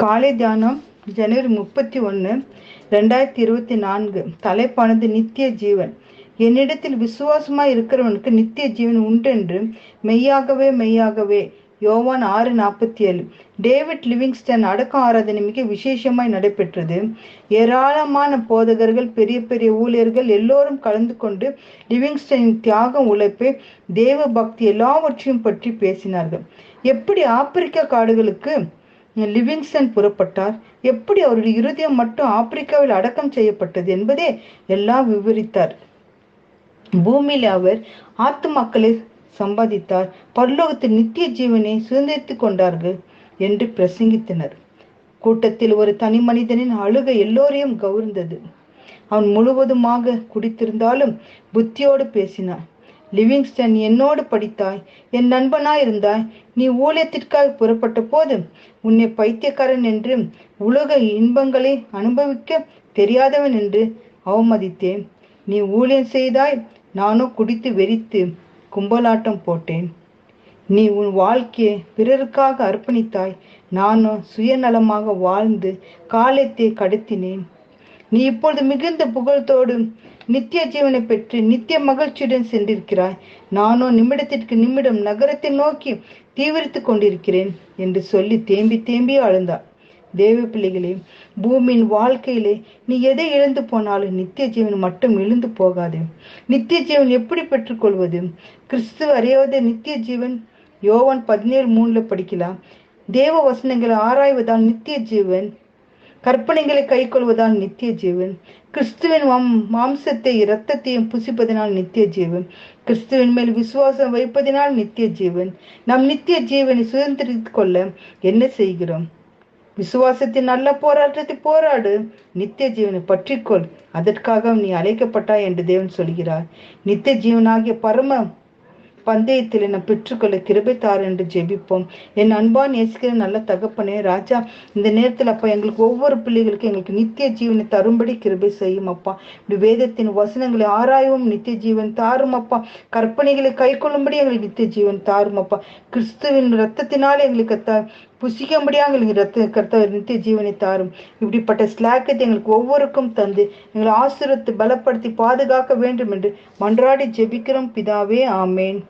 காலை தியானம் ஜனவரி முப்பத்தி ஒன்று ரெண்டாயிரத்தி இருபத்தி நான்கு. தலைப்பானது நித்திய ஜீவன். என்னிடத்தில் விசுவாசமாய் இருக்கிறவனுக்கு நித்திய ஜீவன் உண்டென்று மெய்யாகவே மெய்யாகவே. யோவான் ஆறு நாற்பத்தி ஏழு. டேவிட் லிவிங்ஸ்டன் அடக்க ஆராதனை மிக விசேஷமாய் நடைபெற்றது. ஏராளமான போதகர்கள் பெரிய பெரிய ஊழியர்கள் எல்லோரும் கலந்து கொண்டு லிவிங்ஸ்டனின் தியாகம் உழைப்பை தேவ பக்தி எல்லாவற்றையும் பற்றி பேசினார்கள். எப்படி ஆப்பிரிக்க காடுகளுக்கு லிவிங்ஸ்டன் புறப்பட்டார். எப்படி அவருடைய இருதயம் மட்டும் ஆப்பிரிக்காவில் அடக்கம் செய்யப்பட்டது என்பதே எல்லாம் விவரித்தார். பூமியில் அவர் ஆத்துமாக்களை சம்பாதித்தார். பரலோகத்தில் நித்திய ஜீவனை சுதந்திரித்துக் கொண்டார்கள் என்று பிரசங்கித்தனர். கூட்டத்தில் ஒரு தனி மனிதனின் அழுகை எல்லோரையும் கவர்ந்தது. அவன் முழுவதுமாக குடித்திருந்தாலும் புத்தியோடு பேசினான். லிவிங்ஸ்டன் என்னோடு படித்தாய். என் நண்பனாய் இருந்தாய் நீ ஊழியத்திற்காக புறப்பட்ட போது உன்னை பைத்தியக்காரன் என்று உலக இன்பங்களை அனுபவிக்க தெரியாதவன் என்று அவமதித்தேன். நீ ஊழியம் செய்தாய். நானோ குடித்து வெறித்து கும்பலாட்டம் போட்டேன். நீ உன் வாழ்க்கையை பிறருக்காக அர்ப்பணித்தாய். நானும் சுயநலமாக வாழ்ந்து காலத்தை கடத்தினேன். நீ இப்பொழுது மிகுந்த புகழ்த்தோடு நித்திய ஜீவனை பெற்று நித்திய மகிழ்ச்சியுடன் சென்றிருக்கிறாய். நானோ நிமிடத்திற்கு நிமிடம் நகரத்தை நோக்கி தீவிரித்து கொண்டிருக்கிறேன் என்று சொல்லி தேம்பி தேம்பி அழுந்தார் தேவ பிள்ளைகளே பூமியின் வாழ்க்கையிலே நீ எதை இழந்து போனாலும் நித்திய ஜீவன் மட்டும் இழந்து போகாது. நித்திய ஜீவன் எப்படி பெற்றுக்கொள்வது? கிறிஸ்து அறியாத நித்திய ஜீவன் யோவான் பதினேழு மூணுல படிக்கலாம். தேவ வசனங்களை ஆராய்வதால் நித்திய ஜீவன் கற்பனைகளை கைக்கொள்வதால் நித்திய ஜீவன் கிறிஸ்துவின் மாம்சத்தை இரத்தத்தையும் புசிப்பதனால் நித்திய ஜீவன் கிறிஸ்துவின் மேல் விசுவாசம் வைப்பதனால் நித்திய ஜீவன் நம் நித்திய ஜீவனை சுதந்திரித்து கொள்ள என்ன செய்கிறோம்? விசுவாசத்தின் நல்ல போராட்டத்தை போராடு. நித்திய ஜீவனை பற்றிக்கொள். அதற்காக நீ அழைக்கப்பட்டாய் என்று தேவன் சொல்கிறார். நித்திய ஜீவனாகிய பரம பந்தயத்தில் என்னை பெற்றுக்கொள்ள கிருபை தாரு என்று ஜெபிப்போம். என் அன்பான் நேசிக்கிற நல்ல தகப்பனே ராஜா இந்த நேரத்தில் அப்பா எங்களுக்கு ஒவ்வொரு பிள்ளைகளுக்கும் எங்களுக்கு நித்திய ஜீவனை தரும்படி கிருபை செய்யும் அப்பா. இப்படி வேதத்தின் வசனங்களை ஆராயவும் நித்திய ஜீவன் தாரும் அப்பா. கற்பனைகளை கை கொள்ளும்படி எங்களுக்கு நித்திய ஜீவன் தாரும் அப்பா. கிறிஸ்துவின் ரத்தத்தினால் எங்களுக்கு த புசிக்கும்படியாக எங்களுக்கு ரத்த கர்த்த நித்திய ஜீவனை தாரும். இப்படிப்பட்ட ஸ்லாக்கத்தை எங்களுக்கு ஒவ்வொருக்கும் தந்து எங்களை ஆசிரியத்தை பலப்படுத்தி பாதுகாக்க வேண்டும் என்று மன்றாடி ஜெபிக்கிறோம். பிதாவே ஆமேன்.